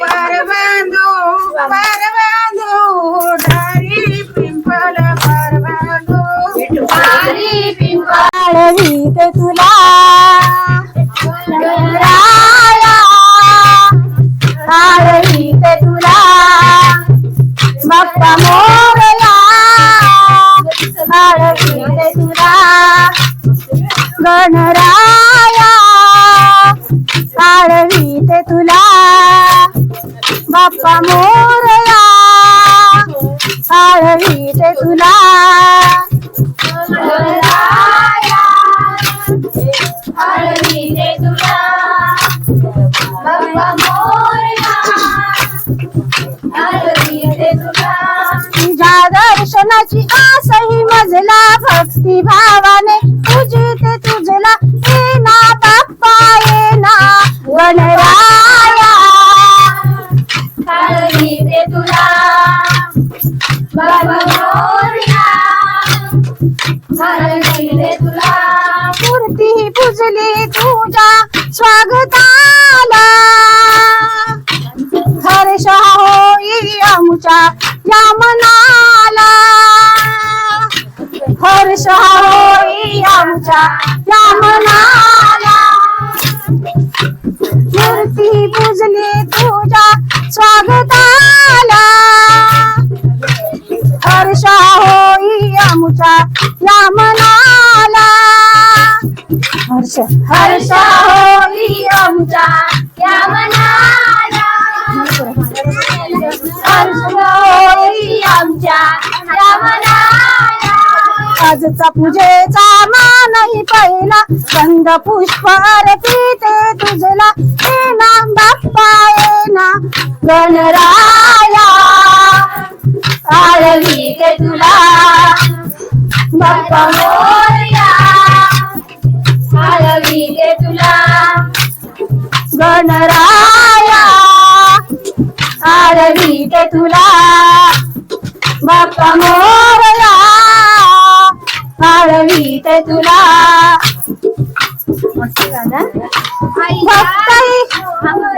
परबांधू परबांधू डाळी पिंपल परबांधू वारी पिंपळ आळवीत तुला राया आळवीत तुला बाप्पा मोरया. आळवीत तुला गणराया. बाप्पा मोरया. राया हळवीते तुला. तुझ्या दर्शनाची आसही मजला भक्ती भावाने. तुझी तुझला. येना बाप्पा येना गणराया तुला मूर्ती पूजली तुझ्या स्वागताला. हर्ष होई आमच्या या मनाला. हर्ष होई आमच्या या मनाला. मूर्ती पुजली तुझ्या स्वागताला. आमच्या या मनाला हर्ष हर्ष होई आमच्या या मनाला हर्ष होई आमच्या या मनाला आजचा पूजेचा मानही पहिला. गंध पुष्प अर्पिते तुझला. हे नाम बाप्पा ये ना गणराया. आळवी ते तुला. बाप्पा मोरया आळवीते तुला गणराया आळवीते तुला बाप्पा मोरया आळवीते तुला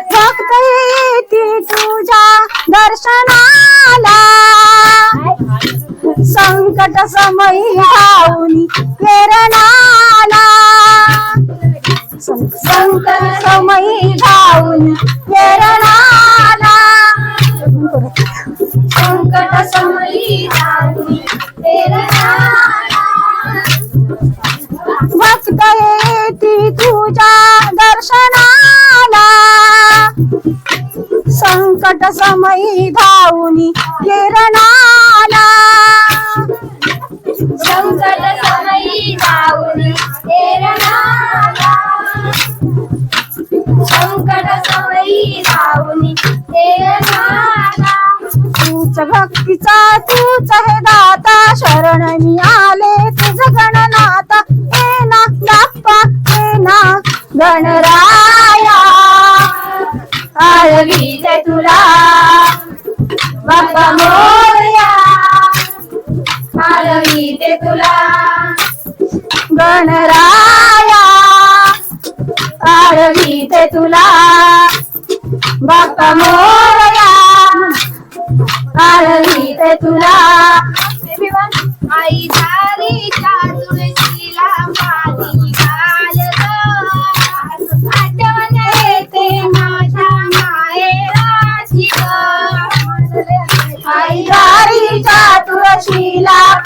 भक्तही ती तुझ्या दर्शनाला. संकट समयी आऊनी केरणाला संकट समयी धावून केरणाला संकट समयी जाती भक्त येती तुझ्या दर्शनाला. संकट समयी धावून केरणाला संकट समयी संकट समयी तूच भक्तीचा तूच हे दाता शरण मी आले तुझ गणनाता. हे ना बाप्पा हे ना गणराया. आळवीते तुला. बाप्पा तुला. गणराया आळवीते तुला. बाप्पा मोरया आळवीते तुला. आई झाली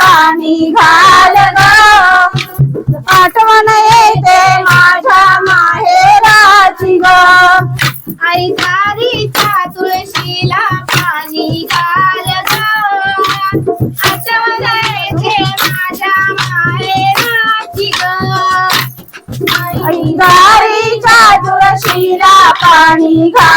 तुळशीला पाणी घाल ग आठवण येते माझ्या माहेराची ग. आई दारीच्या तुळशीला पाणी घाल ग आठवण येते माझ्या माहेराची ग. आई दारीच्या तुळशीला पाणी घाल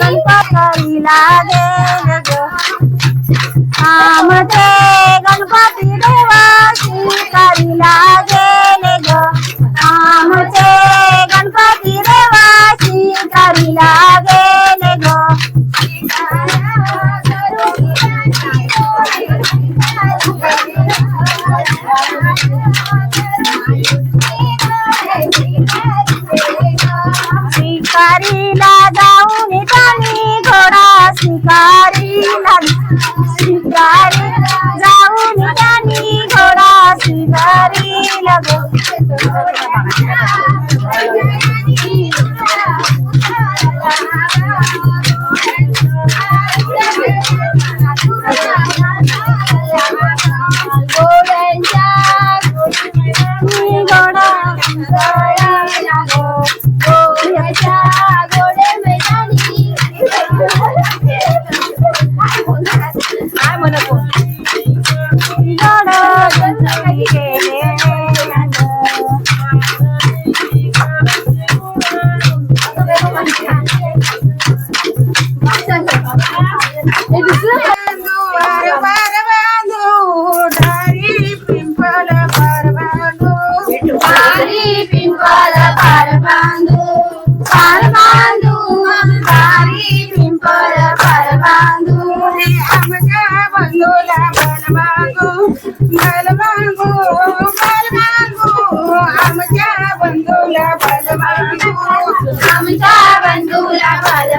गणपतीला देव ग आमचे गणपती देवाची करीला गे शिकारीला जाऊन त्यांनी घोडा शिकारीला शिकारी जाऊन त्यांनी घोडा शिकारीला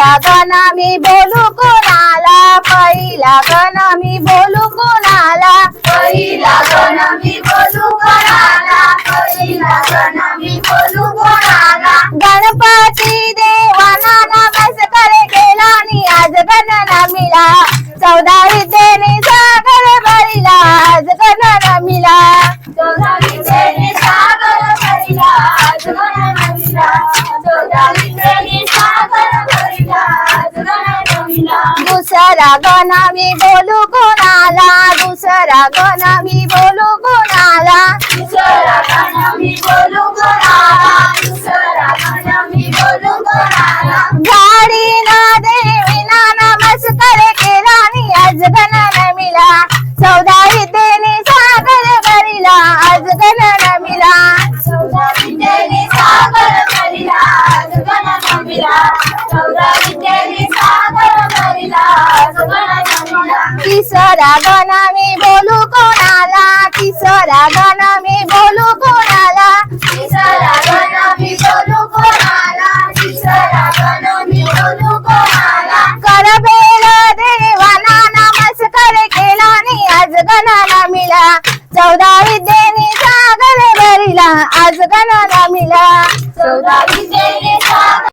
पहिला गण मी बोलू कोणाला? पहिला गण मी बोलू कोणाला? पहिला गण मी बोलू कोणाला? पहिला गण मी बोलू कोणाला? गणपती देवाना केला आणि आज गणना मिला. चौदा विद्येने सागर भरिला आज गणना मिला. चौदा विद्येने सागर भरिला आज गण नविला दुसरा गण मी बोलू कोणाला? दुसरा गण मी बोलू कोणाला? दुसरा गण मी बोलू कोणाला? दुसरा गण मी बोलू कोणाला? गाडी ना देवीना नमस्कार केला. आज गणना मिला विद्येने सागर भरिला. आज गणना मिला विद्येने सागर भरिला. आज गण चौदा तिसरा गण मी बोलू कोणाला? तिसरा गण मी बोलू कोणाला? तिसरा गण मी बोलू कोणाला? तिसरा गण मी बोलू कोणाला? देवाना नमस्कार केला आणि आज गणाला मिला. चौदा विद्येने सागर भरिला आज गणाला मिला. चौदा विद्येने